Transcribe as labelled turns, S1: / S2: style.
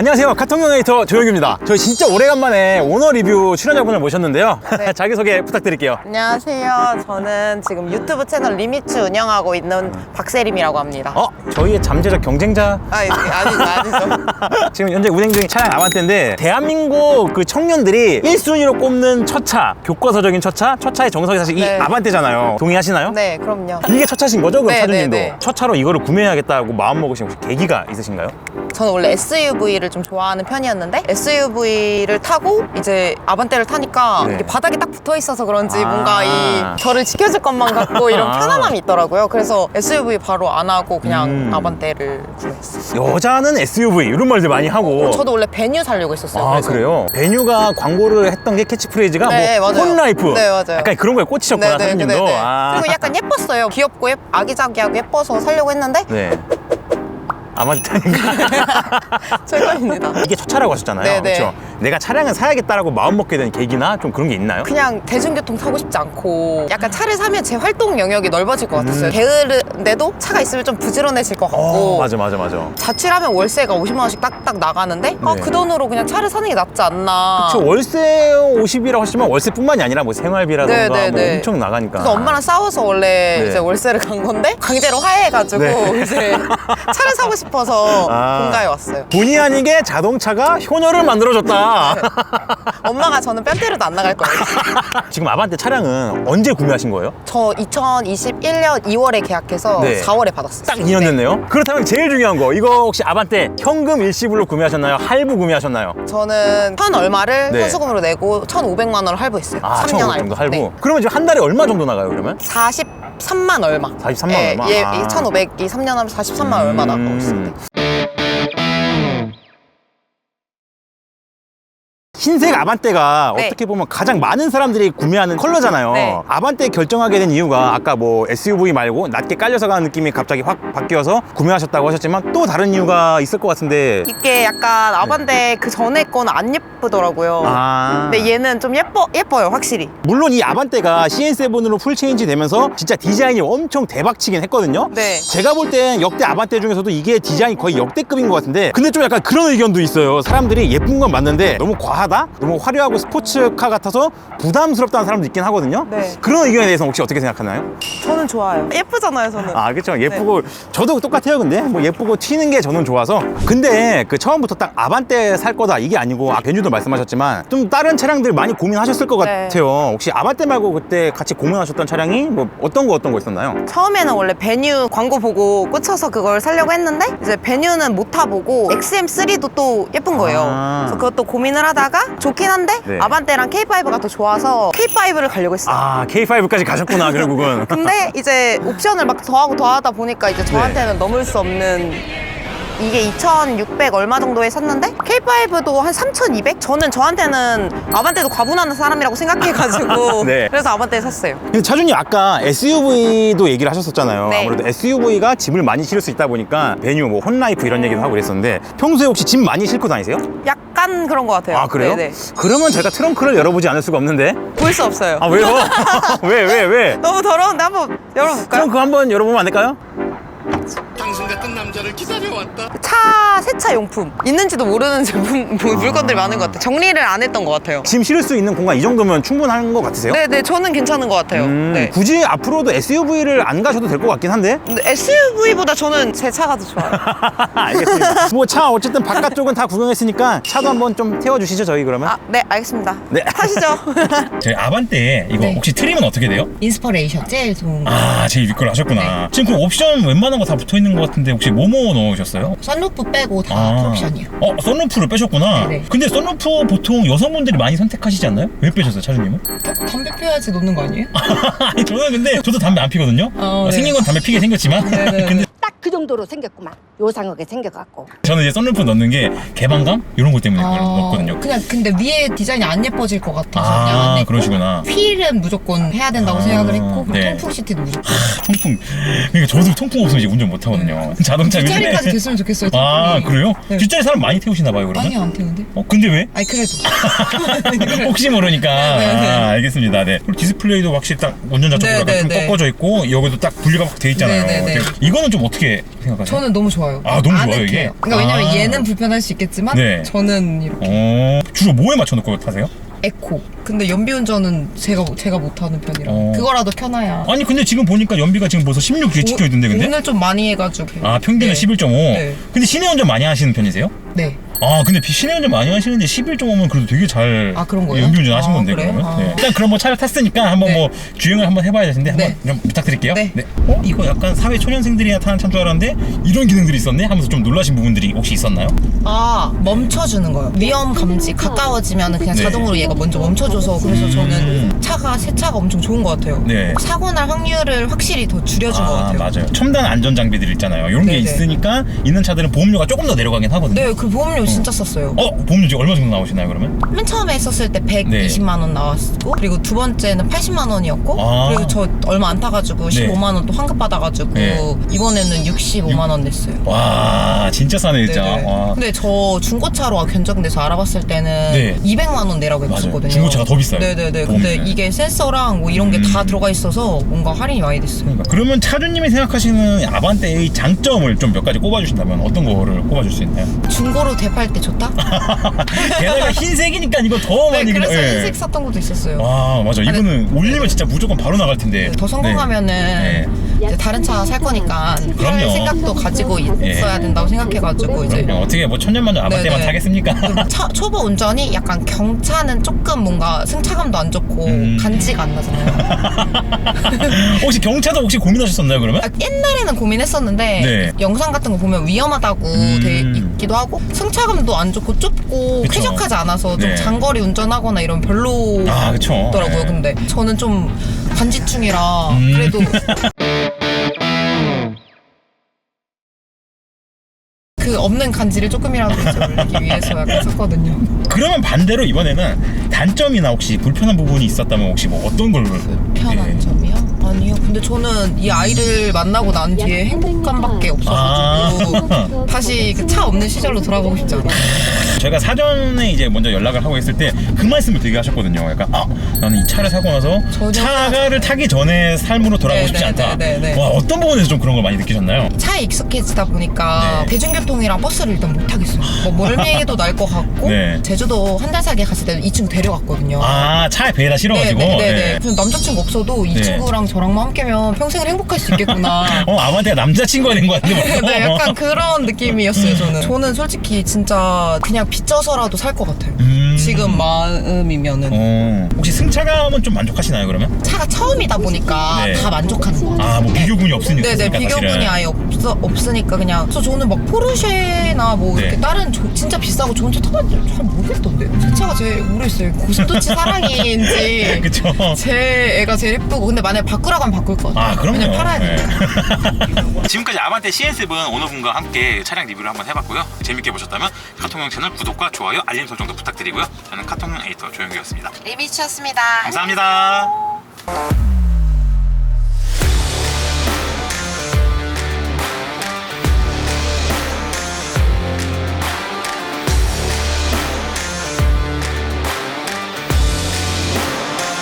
S1: 안녕하세요 카통용에이터 조혁입니다 저희 진짜 오래간만에 오너 리뷰 출연자분을 모셨는데요
S2: 네.
S1: 자기소개 부탁드릴게요
S2: 안녕하세요. 저는 지금 유튜브 채널 리미츠 운영하고 있는 박세림이라고 합니다.
S1: 어? 저희의 잠재적 경쟁자
S2: 아, 이거 아니죠, 아니죠.
S1: 지금 현재 운행 중인 차량 아반떼인데 대한민국 그 청년들이 1순위로 꼽는 첫차 교과서적인 첫차 첫차의 정석이 사실 이
S2: 네.
S1: 아반떼잖아요 동의하시나요?
S2: 네, 그럼요.
S1: 이게 첫 차신 거죠? 그럼
S2: 네,
S1: 차주님도
S2: 네, 네.
S1: 첫 차로 이거를 구매해야겠다고 마음먹으신 혹시 계기가 있으신가요?
S2: 저는 원래 SUV를 좀 좋아하는 편이었는데 SUV를 타고 이제 아반떼를 타니까
S1: 네.
S2: 이게 바닥에 딱 붙어 있어서 그런지
S1: 아.
S2: 뭔가 이 저를 지켜줄 것만 같고 이런
S1: 아.
S2: 편안함이 있더라고요. 그래서 SUV 바로 안 하고 그냥
S1: 음.
S2: 아반떼를 구매했어요.
S1: 여자는 SUV 이런 말들 많이 하고
S2: 저도 원래 베뉴 살려고 했었어요.
S1: 아
S2: 그래서.
S1: 그래요? 베뉴가 광고를 했던 게 캐치프레이즈가
S2: 네,
S1: 뭐
S2: 맞아요.
S1: 폰라이프
S2: 네, 맞아요.
S1: 약간 그런 거에 꽂히셨구나
S2: 네네,
S1: 사장님도
S2: 네네.
S1: 아.
S2: 그리고 약간 예뻤어요. 귀엽고 예, 아기자기하고 예뻐서 살려고 했는데
S1: 네 아반떼니까
S2: 최고입니다.
S1: 이게 첫 차라고 하셨잖아요
S2: 네네.
S1: 그렇죠? 내가 차량을 사야겠다라고 마음먹게 된 계기나 좀 그런 게 있나요?
S2: 그냥 대중교통 타고 싶지 않고 약간 차를 사면 제 활동 영역이 넓어질 것 같았어요.
S1: 음.
S2: 게으른데도 차가 있으면 좀 부지런해질 것 같고
S1: 어, 맞아 맞아 맞아
S2: 자취하면 월세가 50만 원씩 딱딱 나가는데 아,
S1: 네.
S2: 그 돈으로 그냥 차를 사는 게 낫지 않나.
S1: 저 월세 50이라고 하시지만 월세뿐만이 아니라 뭐 생활비라든가
S2: 네, 네,
S1: 뭐
S2: 네.
S1: 엄청 나가니까
S2: 그래서 엄마랑 싸워서 원래
S1: 네.
S2: 이제 월세를 간 건데 강제로 화해해가지고
S1: 네.
S2: 이제 차를 사고 싶어서
S1: 아.
S2: 본가에 왔어요.
S1: 본의 아니게 자동차가 효녀를 만들어줬다
S2: 엄마가 저는 뺨 때려도 안 나갈 거예요.
S1: 지금 아반떼 차량은 언제 구매하신 거예요?
S2: 저 2021년 2월에 계약해서
S1: 네.
S2: 4월에 받았어요.
S1: 딱 2년 됐네요 그렇다면 제일 중요한 거 이거 혹시 아반떼 현금 일시불로 구매하셨나요? 할부 구매하셨나요?
S2: 저는 천 얼마를
S1: 네.
S2: 현수금으로 내고 1,500만 원을 할부했어요.
S1: 아,
S2: 3년
S1: 1,500 정도 할부.
S2: 네.
S1: 그러면 지금 한 달에 얼마 정도 나가요, 그러면?
S2: 43만 얼마.
S1: 43만
S2: 예,
S1: 얼마?
S2: 예,
S1: 아.
S2: 1,500이 3년 하면 43만 얼마 나가고
S1: 음.
S2: 있습니다.
S1: 흰색 아반떼가
S2: 네.
S1: 어떻게 보면 가장 많은 사람들이 구매하는 컬러잖아요.
S2: 네.
S1: 아반떼 결정하게 된 이유가 아까 뭐 SUV 말고 낮게 깔려서 가는 느낌이 갑자기 확 바뀌어서 구매하셨다고 하셨지만 또 다른 이유가 있을 것 같은데.
S2: 이게 약간 아반떼 그 전에 거는 안 예쁘더라고요.
S1: 아.
S2: 근데 얘는 좀 예뻐 예뻐요 확실히.
S1: 물론 이 아반떼가 CN7으로 풀 체인지 되면서 진짜 디자인이 엄청 대박치긴 했거든요.
S2: 네.
S1: 제가 볼 땐 역대 아반떼 중에서도 이게 디자인이 거의 역대급인 것 같은데 근데 좀 약간 그런 의견도 있어요 사람들이 예쁜 건 맞는데 너무 과하다? 너무 화려하고 스포츠카 같아서 부담스럽다는 사람도 있긴 하거든요
S2: 네.
S1: 그런 의견에 대해서 혹시 어떻게 생각하나요?
S2: 저는 좋아요. 예쁘잖아요 저는.
S1: 아 그렇죠 예쁘고 저도 똑같아요 근데 뭐 예쁘고 튀는 게 저는 좋아서 근데 그 처음부터 딱 아반떼 살 거다 이게 아니고 아 벤주도 말씀하셨지만 좀 다른 차량들 많이 고민하셨을 것
S2: 네.
S1: 같아요 혹시 아반떼 말고 그때 같이 고민하셨던 차량이 뭐 어떤 거 어떤 거 있었나요?
S2: 처음에는 원래 베뉴 광고 보고 꽂혀서 그걸 살려고 했는데 이제 베뉴는 못 타보고 XM3도 또 예쁜 거예요.
S1: 아.
S2: 그래서 그것도 고민을 하다가 좋긴 한데
S1: 네.
S2: 아반떼랑 K5가 더 좋아서 K5를 가려고 했어요.
S1: 아 K5까지 가셨구나 결국은
S2: 근데 이제 옵션을 막 더하고 더하다 보니까
S1: 네.
S2: 이제 저한테는 넘을 수 없는 이게 2,600 얼마 정도에 샀는데 K5도 한 3,200? 저는 저한테는 아반떼도 과분한 사람이라고 생각해가지고
S1: 네.
S2: 그래서 아반떼 샀어요.
S1: 근데 차준이 아까 SUV도 얘기를 하셨었잖아요.
S2: 네.
S1: 아무래도 SUV가 짐을 많이 실을 수 있다 보니까 베뉴, 뭐 혼라이프 이런 얘기도 하고 그랬었는데 평소에 혹시 짐 많이 싣고 다니세요?
S2: 약간 그런 것 같아요.
S1: 아 그래요?
S2: 네네.
S1: 그러면 제가 트렁크를 열어보지 않을 수가 없는데.
S2: 볼 수 없어요.
S1: 아 왜요? 왜 왜 왜?
S2: 너무 더러운데 한번 열어볼까요?
S1: 트렁크 한번 열어보면 안 될까요?
S3: 당신 같은 남자를 기다려왔다.
S2: 차 세차 용품 있는지도 모르는 제품 뭐 물건들이 많은 것 같아요. 정리를 안 했던 것 같아요.
S1: 짐 실을 수 있는 공간 이 정도면 충분한 것 같으세요?
S2: 네네 저는 괜찮은 것 같아요.
S1: 음,
S2: 네.
S1: 굳이 앞으로도 SUV를 안 가셔도 될 것 같긴 한데.
S2: 근데 SUV보다 저는 제 차가 더 좋아요.
S1: 알겠습니다. 뭐 차 어쨌든 바깥쪽은 다 구경했으니까 차도 한번 좀 태워주시죠 저희 그러면.
S2: 아, 네, 알겠습니다.
S1: 네.
S2: 타시죠.
S1: 저희 아반떼 이거
S4: 네.
S1: 혹시 트림은 어떻게 돼요?
S4: 인스퍼레이션 제일 좋은 거
S1: 아 제일 윗걸 하셨구나 지금 그 옵션 웬만한 거 다 붙어있는 것 같은데 혹시 뭐뭐 넣으셨어요?
S4: 썬루프 빼고 다 풀옵션이요
S1: 어 썬루프를 빼셨구나
S4: 네네.
S1: 근데 썬루프 보통 여성분들이 많이 선택하시지 않나요? 왜 빼셨어요 차주님은?
S4: 담배 피워야지 놓는 거 아니에요?
S1: 아니 저는 근데 저도 담배 안 피거든요
S4: 어, 네.
S1: 생긴 건 담배 피게 생겼지만
S4: 네네.
S1: 근데
S5: 딱 그 정도로 생겼구만. 요상하게 생겨갖고.
S1: 저는 이제 썬루프 넣는 게 개방감? 이런 것 때문에 그걸 넣었거든요
S4: 아, 그냥 근데 위에 디자인이 안 예뻐질 것 같아서 그냥 안
S1: 아
S4: 했고
S1: 그러시구나
S4: 휠은 무조건 해야 된다고
S1: 아,
S4: 생각을 했고 그리고
S1: 네.
S4: 통풍 시트도 무조건
S1: 통풍 그러니까 저도 통풍 없으면 이제 운전 못 하거든요 자동차
S4: 뒷자리까지
S1: 요즘에-
S4: 됐으면 좋겠어요
S1: 아
S4: 통풍이.
S1: 그래요?
S4: 네.
S1: 뒷자리 사람 많이 태우시나 봐요 그러면?
S4: 아니 안 태우는데
S1: 어 근데 왜?
S4: 아니 그래도
S1: 혹시 모르니까
S4: 네, 네.
S1: 아, 알겠습니다. 네. 그리고 디스플레이도 확실히 딱 운전자 쪽으로
S4: 네,
S1: 약간
S4: 네,
S1: 좀
S4: 네.
S1: 꺾어져 있고 여기도 딱 분리가 확돼 있잖아요.
S4: 네, 네, 네.
S1: 이거는 좀 어떻게 어떻게 생각하세요?
S2: 저는 너무 좋아요.
S1: 아, 너무 좋아요, 이게?
S2: 그러니까 왜냐면
S1: 아.
S2: 얘는 불편할 수 있겠지만
S1: 네.
S2: 저는 이렇게
S1: 어, 주로 뭐에 맞춰 놓고 타세요?
S2: 에코. 근데 연비 운전은 제가 제가 못하는 편이라
S1: 어.
S2: 그거라도 켜놔야.
S1: 아니 근데 지금 보니까 연비가 지금 벌써 16 뒤에 찍혀 있던데 근데?
S2: 오늘 좀 많이 해가지고.
S1: 아 평균은
S2: 네.
S1: 11.5
S2: 네.
S1: 근데 시내 운전 많이 하시는 편이세요?
S2: 네.
S1: 아 근데 시내 운전 많이 하시는데 11.5면 그래도 되게 잘
S2: 아, 그런 거예요?
S1: 연비 운전 하신
S2: 아,
S1: 건데
S2: 그래요?
S1: 그러면
S2: 아.
S1: 네. 일단 그럼 뭐 차를 탔으니까 한번
S2: 네.
S1: 뭐 주행을 한번 해봐야 되는데 한번
S2: 네.
S1: 좀 부탁드릴게요
S2: 네.
S1: 어? 이거 약간 사회 초년생들이나 타는 차인 줄 알았는데 이런 기능들이 있었네 하면서 좀 놀라신 부분들이 혹시 있었나요?
S2: 아 멈춰주는 거예요. 위험 감지 가까워지면 그냥
S1: 네.
S2: 자동으로 얘가 먼저 멈춰줘서 그래서 저는 차가 새 차가 엄청 좋은 것 같아요.
S1: 네.
S2: 사고 날 확률을 확실히 더 줄여준 것
S1: 아
S2: 같아요.
S1: 맞아요 첨단 안전 장비들 있잖아요 이런 게
S2: 네네.
S1: 있으니까 있는 차들은 보험료가 조금 더 내려가긴 하거든요
S2: 네, 그 보험료 진짜 썼어요.
S1: 어? 보험료 지금 얼마 정도 나오시나요 그러면?
S2: 맨 처음에 했었을 때 120만 원 나왔고 그리고 두 번째는 80만 원이었고
S1: 아.
S2: 그리고 저 얼마 안 타가지고
S1: 네.
S2: 15만 원 또 환급 받아가지고
S1: 네.
S2: 이번에는 65만 원 냈어요.
S1: 와 진짜 싸네 진짜
S2: 네네.
S1: 와.
S2: 근데 저 중고차로 견적돼서 알아봤을 때는
S1: 네.
S2: 200만 원 내라고
S1: 맞아요.
S2: 했었거든요.
S1: 중고차 가 더 비싸요.
S2: 네네네. 근데 이게 센서랑 뭐 이런 게다
S1: 음.
S2: 들어가 있어서 뭔가 할인이 많이 됐어요.
S1: 그러니까. 그러면 차주님이 생각하시는 아반떼의 장점을 좀 몇 가지 꼽아주신다면 어떤 거를 꼽아줄 수 있나요?
S2: 중고로 대팔 때 좋다?
S1: 게다가 흰색이니까 이거 더
S2: 네,
S1: 많이
S2: 그래서
S1: 그냥- 예.
S2: 흰색 샀던 것도 있었어요.
S1: 와 맞아 이거는 올리면 진짜 무조건 바로 나갈 텐데
S2: 더 성공하면은
S1: 네.
S2: 이제 다른 차 살 거니까
S1: 그럼요.
S2: 할 생각도 가지고 있어야 된다고 생각해가지고 이제
S1: 그냥 어떻게 뭐 천년만년 아반떼만
S2: 네네.
S1: 타겠습니까?
S2: 그 차, 초보 운전이 약간 경차는 조금 뭔가 승차감도 안 좋고
S1: 음.
S2: 간지가 안 나잖아요.
S1: 혹시 경차도 혹시 고민하셨었나요 그러면?
S2: 아, 옛날에는 고민했었는데
S1: 네.
S2: 영상 같은 거 보면 위험하다고
S1: 음.
S2: 돼 있기도 하고 승차감도 안 좋고 좁고
S1: 그쵸.
S2: 쾌적하지 않아서 좀
S1: 네.
S2: 장거리 운전하거나 이런 별로더라고요.
S1: 아, 그쵸. 네.
S2: 근데 저는 좀 간지충이라
S1: 음.
S2: 그래도 없는 간지를 조금이라도 이제 올리기 위해서 약간 샀거든요.
S1: 그러면 반대로 이번에는 단점이나 혹시 불편한 부분이 있었다면 혹시 뭐 어떤 걸
S2: 편한
S1: 예.
S2: 점이요? 아니요. 근데 저는 이 아이를 만나고 난 뒤에 행복감밖에 없어가지고
S1: 아.
S2: 다시 그 차 없는 시절로 돌아가고 싶지 않아요.
S1: 저희가 사전에 이제 먼저 연락을 하고 있을 때 그 말씀을 되게 하셨거든요. 약간 아 나는 이 차를 사고 나서
S2: 전혀
S1: 차를 타기 전에 삶으로 돌아가고
S2: 네,
S1: 싶지
S2: 네,
S1: 않다.
S2: 네, 네, 네.
S1: 와 어떤 부분에서 좀 그런 걸 많이 느끼셨나요?
S2: 차에 익숙해지다 보니까
S1: 네.
S2: 대중교통이랑 버스를 일단 못 타겠어요. 뭐 멀미도 날 것 같고
S1: 네.
S2: 제주도 한 달 살기 갔을 때는 이 친구 데려갔거든요.
S1: 아 차에 배에다 실어가지고.
S2: 네네네.
S1: 네.
S2: 그래서 남자친구 없어도 이
S1: 네.
S2: 친구랑 저랑만 함께면 평생을 행복할 수 있겠구나.
S1: 어 아마한테 남자친구가 된거 같은데. 벌써?
S2: 네, 약간 그런 느낌이었어요, 저는. 저는 솔직히 진짜 그냥 빚져서라도 살 것 같아요.
S1: 음.
S2: 지금 마음이면은.
S1: 어 혹시 승차감은 좀 만족하시나요 그러면?
S2: 차가 처음이다 보니까
S1: 네.
S2: 다 만족하는 것 같아요.
S1: 아뭐 비교군이 없으니까.
S2: 네네. 비교군이 아예 없어, 없으니까 그냥 그래서 저는 막 포르쉐나 뭐
S1: 네.
S2: 이렇게 다른 조- 진짜 비싸고 좋은 차 타봤는데 잘 모르겠던데 제 차가 제일 모르겠어요 고슴도치 사랑이인지
S1: 그쵸.
S2: 제 애가 제일 예쁘고 근데 만약에 바꾸라고 하면 바꿀 것 같아요
S1: 아 그럼요.
S2: 그냥 팔아야 돼
S1: 네. 지금까지 아반떼 CN7 오너분과 함께 차량 리뷰를 한번 해봤고요. 재밌게 보셨다면 카통형 채널 구독과 좋아요, 알림 설정도 부탁드리고요. 저는 카통형 에이터 조영규였습니다.
S6: 리미치였습니다.
S1: 감사합니다.